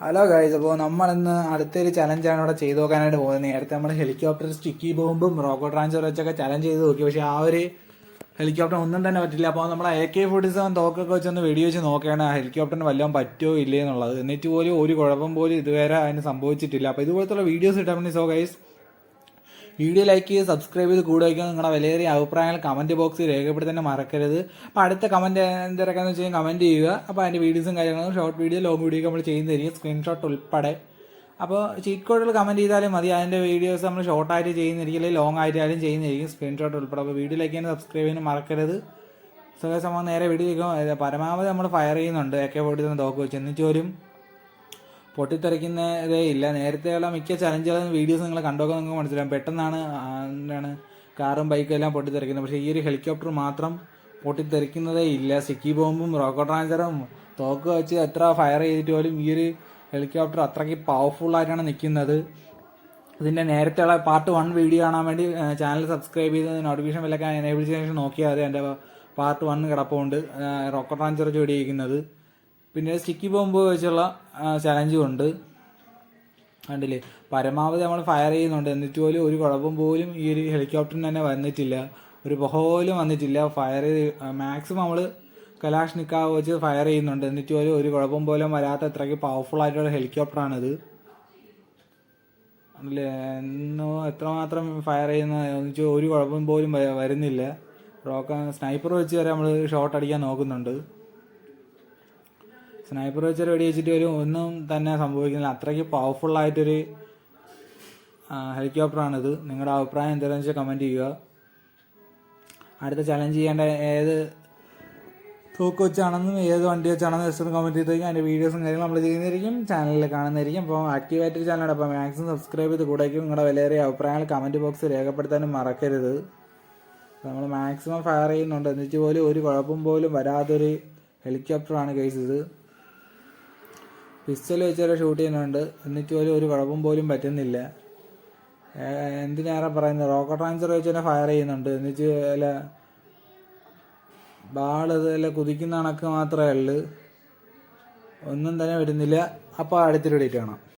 Hello guys അപ്പോൾ നമ്മളിന്ന് അടുത്തൊരു ചലഞ്ചാണ് ഇവിടെ ചെയ്തു നോക്കാനായിട്ട് പോകുന്നത്. നേരത്തെ നമ്മൾ ഹെലികോപ്റ്റർ സ്റ്റിക്കി ബോംബും റോക്കറ്റ് ട്രാൻസ്ഫർ വെച്ചൊക്കെ ചലഞ്ച് ചെയ്ത് നോക്കി. പക്ഷേ ആ ഒരു ഹെലികോപ്റ്റർ ഒന്നും തന്നെ പറ്റില്ല. അപ്പോൾ നമ്മൾ എ കെ ഫോർട്ടി സെവൻ തോക്കൊക്കെ വെച്ചൊന്ന് വെടിവെച്ച് വെച്ച് നോക്കുകയാണ്. ആ ഹെലികോപ്റ്ററിന് വല്ലതും പറ്റുമോ ഇല്ലേ എന്നുള്ളത്. എന്നിട്ട് പോലും ഒരു കുഴപ്പം പോലും ഇതുവരെ അതിന് സംഭവിച്ചിട്ടില്ല. അപ്പോൾ ഇതുപോലത്തുള്ള വീഡിയോസ് ഇട്ടാൽ സോ ഗൈസ് വീഡിയോ ലൈക്ക് ചെയ്ത് സബ്സ്ക്രൈബ് ചെയ്ത് കൂടെ വയ്ക്കുക. നിങ്ങളുടെ വിലയേറിയ അഭിപ്രായങ്ങൾ കമന്റ് ബോക്സിൽ രേഖപ്പെടുത്താൻ മറക്കരുത്. അപ്പോൾ അടുത്ത കമന്റ് എന്തൊക്കെയാണെന്ന് വെച്ച് കഴിഞ്ഞാൽ കമന്റ് ചെയ്യുക. അപ്പോൾ അതിന്റെ വീഡിയോസും കാര്യങ്ങളും ഷോർട്ട് വീഡിയോ ലോങ് വീഡിയോ നമ്മൾ ചെയ്യുന്ന തരിക സ്ക്രീൻഷോട്ട് ഉൾപ്പെടെ അപ്പോൾ ചീറ്റ് കോഡുകൾ കമന്റ് ചെയ്താലും മതി. അതിന്റെ വീഡിയോസ് നമ്മൾ ഷോർട്ടായിട്ട് ചെയ്യുന്നിരിക്കും അല്ലെങ്കിൽ ലോങ് ആയിട്ടായാലും ചെയ്യുന്നിരിക്കും സ്ക്രീൻഷോട്ട് ഉൾപ്പെടെ. അപ്പോൾ വീഡിയോ ലൈക്ക് ചെയ്യാൻ സബ്സ്ക്രൈബ് ചെയ്യാൻ മറക്കരുത്. സോ നമ്മൾ നേരെ വീഡിയോ പരമാവധി നമ്മൾ ഫയർ ചെയ്യുന്നുണ്ട്. ഒക്കെ പോയിട്ട് തോക്ക് വെച്ച്. എന്നിട്ട് പോലും പൊട്ടിത്തെറിക്കുന്നതേ ഇല്ല. നേരത്തെയുള്ള മിക്ക ചലഞ്ചുകളും വീഡിയോസ് നിങ്ങൾ കണ്ടൊക്കെ നിങ്ങൾക്ക് മനസ്സിലാവും. പെട്ടെന്നാണ് എന്താണ് കാറും ബൈക്കും എല്ലാം പൊട്ടിത്തെറിക്കുന്നത്. പക്ഷേ ഈ ഒരു ഹെലികോപ്റ്റർ മാത്രം പൊട്ടിത്തെറിക്കുന്നതേ ഇല്ല. സിക്കി ബോംബും റോക്കറ്റ് റാഞ്ചറും തോക്ക് വെച്ച് എത്ര ഫയർ ചെയ്തിട്ട് പോലും ഈ ഒരു ഹെലികോപ്റ്റർ അത്രയ്ക്ക് പവർഫുൾ ആയിട്ടാണ് നിൽക്കുന്നത്. ഇതിന്റെ നേരത്തെയുള്ള പാർട്ട് വൺ വീഡിയോ കാണാൻ വേണ്ടി ചാനൽ സബ്സ്ക്രൈബ് ചെയ്ത് നോട്ടിഫിക്കേഷൻ വിലക്കാൻ എനേബിൾ ചെയ്യാൻ നോക്കിയാൽ മതി. എന്റെ പാർട്ട് വൺ കിടപ്പുണ്ട്. റോക്കറ്റ് റാഞ്ചർ വെടിയിരിക്കുന്നത്. പിന്നെ സ്റ്റിക്കി ബോംബ് വെച്ചുള്ള ചലഞ്ചും ഉണ്ട്. കണ്ടില്ലേ? പരമാവധി നമ്മൾ ഫയർ ചെയ്യുന്നുണ്ട്. എന്നിട്ട് പോലും ഒരു കുഴപ്പം പോലും ഈ ഒരു ഹെലികോപ്റ്ററിന് തന്നെ വന്നിട്ടില്ല. ഒരു പോലും വന്നിട്ടില്ല. ഫയർ ചെയ്ത് മാക്സിമം നമ്മൾ കലാഷ് നിക്കാവ് വെച്ച് ഫയർ ചെയ്യുന്നുണ്ട്. എന്നിട്ട് പോലും ഒരു കുഴപ്പം പോലും വരാത്ത അത്രയ്ക്ക് പവർഫുൾ ആയിട്ടുള്ള ഹെലികോപ്റ്ററാണിത് അല്ലേ എന്നോ എത്രമാത്രം ഫയർ ചെയ്യുന്ന ഒരു കുഴപ്പം പോലും വരുന്നില്ല. റോക്ക സ്നൈപ്പർ വെച്ച് വരെ നമ്മൾ ഷോട്ട് അടിക്കാൻ നോക്കുന്നുണ്ട്. സ്നൈപ്പർ വെച്ചർ വെടി വെച്ചിട്ട് ഒരു ഒന്നും തന്നെ സംഭവിക്കുന്നില്ല. അത്രയ്ക്ക് പവർഫുൾ ആയിട്ടൊരു ഹെലികോപ്റ്ററാണിത് നിങ്ങളുടെ അഭിപ്രായം എന്താണെന്ന് വെച്ചാൽ കമന്റ് ചെയ്യുക. അടുത്ത ചലഞ്ച് ചെയ്യേണ്ട ഏത് തൂക്ക് വെച്ചാണെന്നും ഏത് വണ്ടി വെച്ചാണെന്ന് ജസ്റ്റ് കമന്റ് ചെയ്ത് കഴിഞ്ഞാൽ അതിന്റെ വീഡിയോസും കാര്യങ്ങളും നമ്മൾ ചെയ്യുന്നതായിരിക്കും. ചാനലിൽ കാണുന്നതായിരിക്കും. അപ്പോൾ ആക്റ്റീവായിട്ട് ചാനലാണ് അപ്പോൾ മാക്സിമം സബ്സ്ക്രൈബ് ചെയ്ത് കൂടേക്കും നിങ്ങളുടെ വിലയേറിയ അഭിപ്രായങ്ങൾ കമന്റ് ബോക്സ് രേഖപ്പെടുത്താനും മറക്കരുത്. നമ്മൾ മാക്സിമം ഫയർ ചെയ്യുന്നുണ്ട്. എന്നിട്ട് പോലും ഒരു കുഴപ്പം പോലും വരാത്തൊരു ഹെലികോപ്റ്ററാണ് കേസ് ഇത്. പിസ്റ്റൽ വെച്ച് വരെ ഷൂട്ട് ചെയ്യുന്നുണ്ട്. എന്നിട്ട് പോലും ഒരു കുഴപ്പം പോലും പറ്റുന്നില്ല. എന്തിനേറെ പറയുന്നത് റോക്കറ്റ് റാഞ്ചർ വെച്ച് തന്നെ ഫയർ ചെയ്യുന്നുണ്ട്. എന്നിട്ട് അല്ല ബാൾ അല്ല കുതിക്കുന്ന കണക്ക് മാത്രമേ ഉള്ളൂ. ഒന്നും തന്നെ വരുന്നില്ല. അപ്പോൾ അടുത്തൊരു ഡേറ്റ് കാണാം.